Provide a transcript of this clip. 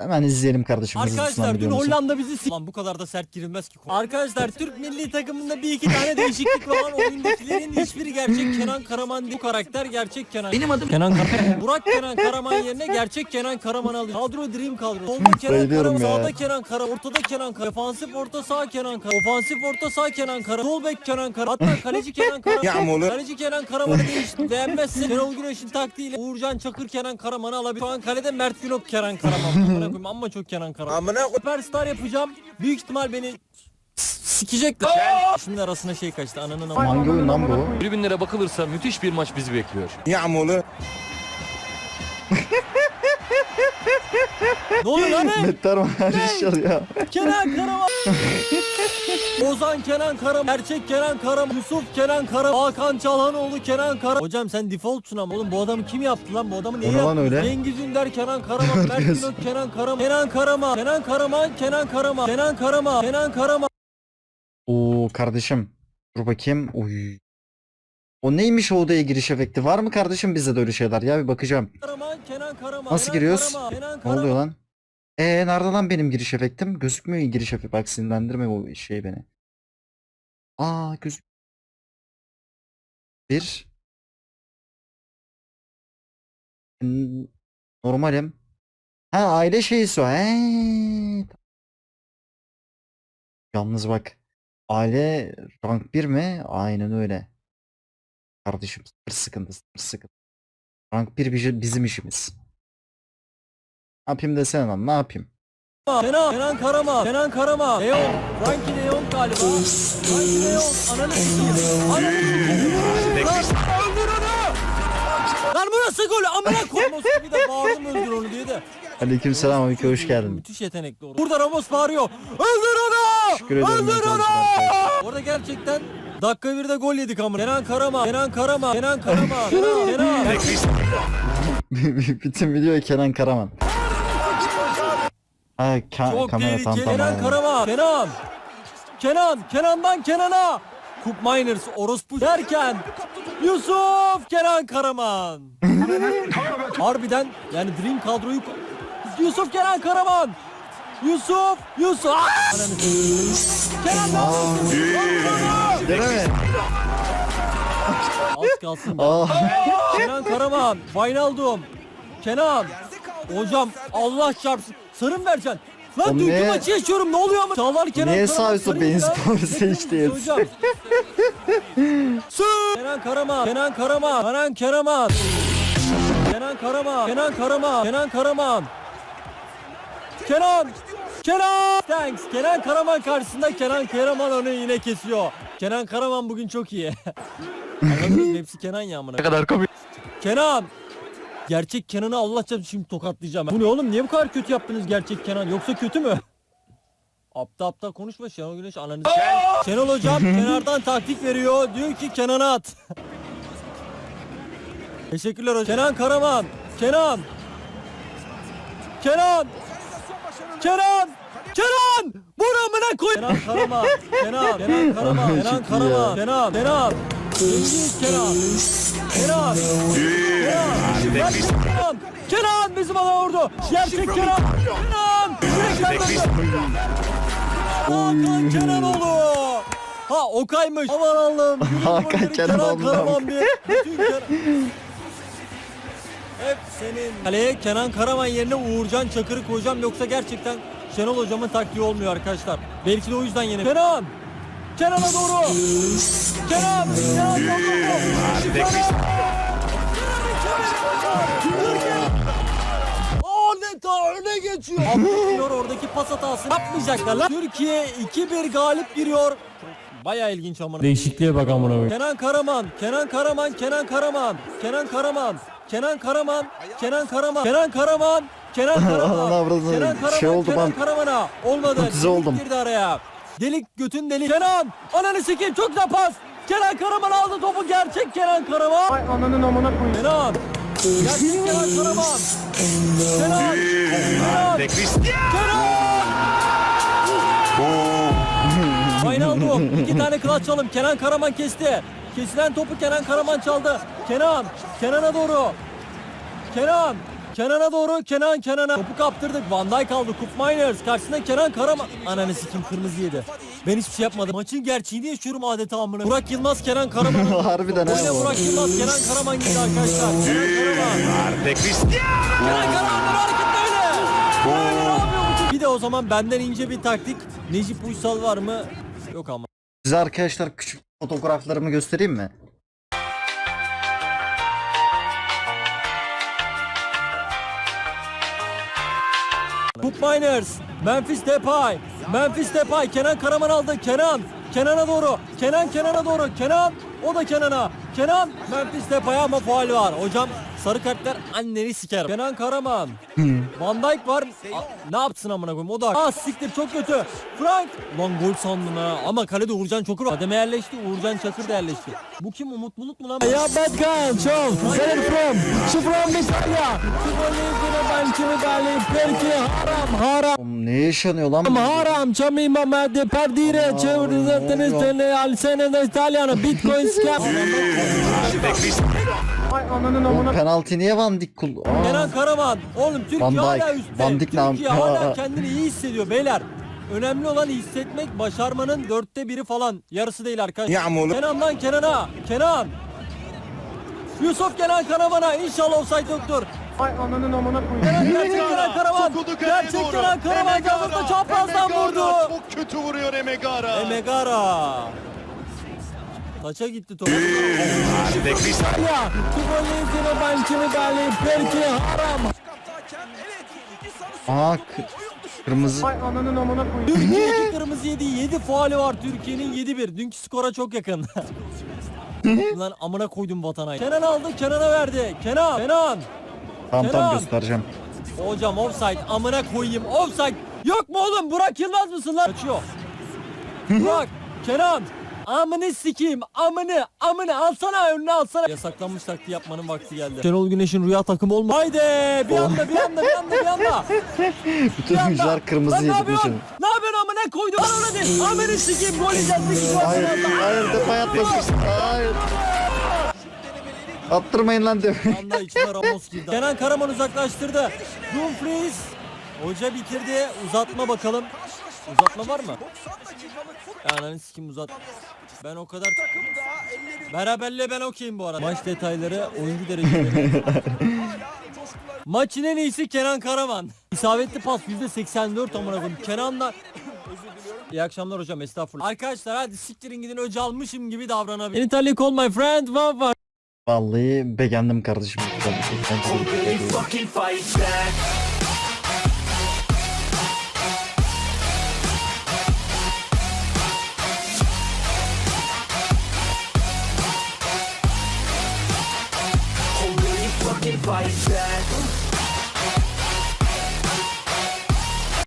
Hemen izleyelim kardeşim. Arkadaşlar dün. Hollanda bizi s- Lan bu kadar da sert girilmez ki. Arkadaşlar Türk milli takımında bir iki tane değişiklik var. Oyundakilerin hiçbiri gerçek Kenan Karaman değil. Bu karakter gerçek Kenan. Benim adım Kenan Karaman. Burak Kenan Karaman yerine gerçek Kenan Karaman alıyor. Kadro Dream kadro. Solda Kenan Bayılıyorum Karaman, ya. sağda Kenan Karaman, ortada Kenan Karaman, defansif orta sağ Kenan Karaman, ofansif orta sağ Kenan Karaman, sol bek Kenan Karaman, hatta kaleci Kenan Karaman. Kaleci Kenan Karaman'ı değişti. Beğenmezsin. Şenol Güneş'in taktiğiyle Uğurcan Çakır Kenan Karaman'ı alabilir. Şu an kalede Mert Günok Kenan Karaman amına koyayım amma çok Kenan Karan. Amına koy. Süperstar yapacağım. Büyük ihtimal beni sikecekler. Şimdi arasına şey kaçtı ananın ama. Hangi oyun lan bu? Tribünlere bakılırsa müthiş bir maç bizi bekliyor. Ya amolu. Ne oluyor lan ne? Metter her çalıyor. Kenan Karaman. Ozan Kenan Karaman. Gerçek Kenan Karaman. Yusuf Kenan Karaman. Hakan Çalhanoğlu Kenan Karaman. Hocam sen defaultsun ama oğlum bu adamı kim yaptı lan? Bu adamı niye ne lan yaptı? öyle? Cengiz Ünder Kenan Karaman. Mert? Günok Kenan Karaman. Kenan Karaman. Kenan Karaman. Kenan Karaman. Kenan Karaman. Kenan Karaman. Oo kardeşim. Dur bakayım. Oy. O neymiş o odaya giriş efekti? Var mı kardeşim bizde de öyle şeyler? Ya bir bakacağım. Karaman. Kenan Karaman. Nasıl giriyoruz? Karaman, Ne oluyor lan? Ee nerede lan benim giriş efektim? Gözükmüyor giriş efekti. Bak sinirlendirme bu şey beni. Aa göz. Bir. Normalim. Ha aile şeysi o. He. Yalnız bak. Aile rank 1 mi? Aynen öyle. Kardeşim sıfır sıkıntı sıfır sıkıntı. Rank 1 bizim- bizim işimiz. Ne yapayım desene lan ne yapayım? Kenan, Kenan Karaman, Kenan Karaman, Leon, Frankie Leon galiba. Frankie Leon, ananı sikeyim. Ananı sikeyim. Lan öldür onu. Lan bu nasıl gol? Amına koyayım. bir de bağırdım öldür onu diye de. Aleykümselam Öykü hoş geldin. Müthiş yetenekli orada. Burada Ramos bağırıyor. Öldür! Teşekkür ederim. Hoş Orada gerçekten dakika bir de gol yedik amına. Kenan Karaman, Kenan Karaman, Kenan Karaman, Kenan, Kenan. Bütün video Kenan Karaman. Ha ka Çok kamera tam tehlikeli. tam. Kenan. Karaman. Kenan. Kenan. Kenan'dan Kenan'a. Kup Miners orospu derken Yusuf Kenan Karaman. Harbiden yani Dream kadroyu Yusuf Kenan Karaman. Yusuf Yusuf. Ah! Az kalsın. ya. Aa, Kenan Karaman. Wijnaldum. Kenan. Hocam Allah çarpsın. Sarı mı vereceksin? Lan dünkü ne- maçı yaşıyorum ne oluyor ama? Çağlar Kenan niye sağ sarı beyin ya. sporu seçti Hocam. Sür. Kenan Karaman. Kenan Karaman. Kenan Karaman. Kenan Karaman. Kenan Karaman. Kenan Karaman. Kenan. Kenan. Thanks. Kenan Karaman karşısında Kenan Karaman onu yine kesiyor. Kenan Karaman bugün çok iyi. Anladınız mı? Hepsi Kenan ya amına. Ne kadar komik. Kenan. Gerçek Kenan'ı Allah çarpsın şimdi tokatlayacağım. Bu ne oğlum? Niye bu kadar kötü yaptınız gerçek Kenan? Yoksa kötü mü? Apta apta konuşma Şenol Güneş ananızı. Şenol hocam kenardan taktik veriyor. Diyor ki Kenan'a at. Teşekkürler hocam. Kenan Karaman. Kenan. Kenan. Kenan. Kenan. Buramına koy. Kenan Karaman. Kenan. Kenan Karaman. Kenan ya. Kenan. Kenan. Cengiz Kenan. Kenan. Kenan. Gerçek Kenan. Kenan bizim adam vurdu. Gerçek Kenan. Kenan. Hakan Kenanoğlu. Ha Okay'mış. Aman Allah'ım. Hakan Kenan Kenanoğlu. Karaman diye. Hep senin. Kaleye Kenan Karaman yerine Uğurcan Çakır'ı koyacağım yoksa gerçekten Şenol hocamın taktiği olmuyor arkadaşlar. Belki de o yüzden yine. Kenan! Kenan'a doğru! Kenan! Kenan! Adeta öne geçiyor. Abdülhamir oradaki pas hatasını yapmayacaklar lan. Türkiye 2-1 galip giriyor. Baya ilginç amına. Değişikliğe bak amına Kenan Karaman, Kenan Karaman, Kenan Karaman, Kenan Karaman, Kenan Karaman, Kenan Karaman, Kenan Karaman, Kenan Karaman, Ananı avradını, Kenan Karaman, şey oldu Kenan ben. Karaman'a olmadı. Hipnotize Delik oldum. Girdi araya. Delik götün delik. Kenan, ananı sikeyim çok güzel pas. Kenan Karaman aldı topu gerçek Kenan Karaman. Ay ananın amına koyayım. Kenan. Gerçek Kenan Karaman. Kenan. Kenan. Kenan. Wijnaldum. İki tane kılaç çalım. Kenan Karaman kesti. Kesilen topu Kenan Karaman çaldı. Kenan. Kenan'a doğru. Kenan. Kenan'a doğru Kenan Kenan'a. Topu kaptırdık. Van Dijk aldı. Kup Miners. Karşısında Kenan Karaman. Ananı sikim kırmızı yedi. Ben hiçbir şey yapmadım. Maçın gerçeğini yaşıyorum adeta amına. Burak Yılmaz Kenan Karaman. Harbiden ha Oyuna. Burak Yılmaz Kenan Karaman gitti arkadaşlar. Kenan Karaman. Arte Cristiano. Kenan Karaman'ın hareketi öyle. Böyle ne yapıyor bu çocuk? Bir de o zaman benden ince bir taktik. Necip Uysal var mı? Yok ama. Size arkadaşlar küçük fotoğraflarımı göstereyim mi? Coop Miners, Memphis Depay, Memphis Depay, Kenan Karaman aldı, Kenan, Kenan'a doğru, Kenan Kenan'a doğru, Kenan, o da Kenan'a, Kenan, Memphis Depay'a ama faul var. Hocam sarı kartlar anneni siker. Kenan Karaman, Van Dijk var, A- ne yapsın amına koyayım o da. Ah siktir çok kötü. Frank, lan gol sandım ha ama kalede Uğurcan Çakır var. Kademe yerleşti, Uğurcan Çakır da yerleşti. Bu kim Umut Bulut mu lan? Ya Batkan, çok, Selim from, şu from İtalya. Şu golü ben kimi gali, perki, haram, haram. Oğlum ne yaşanıyor lan? Haram çami mama de perdire çevirdi zaten sene al sene de İtalyanı bitcoin scam. Penaltı niye Van Dijk kul? Kenan Karaman. Oğlum Türkiye Van hala Dijk, üstte. Van Dijk Türkiye hala kendini iyi hissediyor beyler. Önemli olan hissetmek, başarmanın dörtte biri falan. Yarısı değil arkadaşlar. Kenan'dan Kenan'a. Kenan. Yusuf Kenan Karaman'a. İnşallah offside yoktur. Kenan gerçek Kenan Karaman. Sokuldu kaleye Gerçek doğru. Kenan Karaman. Emegara. Kavurda çaprazdan vurdu. Çok kötü vuruyor Emegara. Emegara. Taça gitti top. Arte Cristiano. Ya, Tubolizine bançını gali perki haram. Aa kı- kırmızı. Türkiye iki kırmızı yedi. 7 faali var Türkiye'nin 7-1. Dünkü skora çok yakın. Lan amına koydum vatana. Kenan aldı, Kenan'a verdi. Kenan, Kenan. Kenan. tamam göstereceğim. Hocam offside, amına koyayım. Offside. Yok mu oğlum? Burak Yılmaz mısın lan? Kaçıyor. Burak, Kenan. Amını sikeyim. Amını, amını alsana önüne alsana. Yasaklanmış taktiği yapmanın vakti geldi. Şenol Güneş'in rüya takımı olma. Haydi bir anda bir anda bir anda bir anda. Bütün oyuncular kırmızı Lan ne yedi yapıyorsun? bütün. Ne yapıyorsun amına koydum lan öyle değil. Amını sikeyim gol yiyeceğiz. bir kişi var. Hayır hayır defa atmasın. Hayır. Attırmayın lan de. Anda içine Ramos girdi. Kenan Karaman uzaklaştırdı. Dumfries. Hoca bitirdi. Uzatma bakalım. Uzatma var mı? Yani sikim uzat. Ben o kadar Beraberle ben okeyim bu arada. Maç detayları, oyuncu dereceleri. Maçın en iyisi Kenan Karaman. İsabetli pas %84 amına koyayım. Kenan'la İyi akşamlar hocam estağfurullah. Arkadaşlar hadi siktirin gidin öcü almışım gibi davranabilir. In Italy call my friend. What var? Vallahi beğendim kardeşim. really fucking fight back?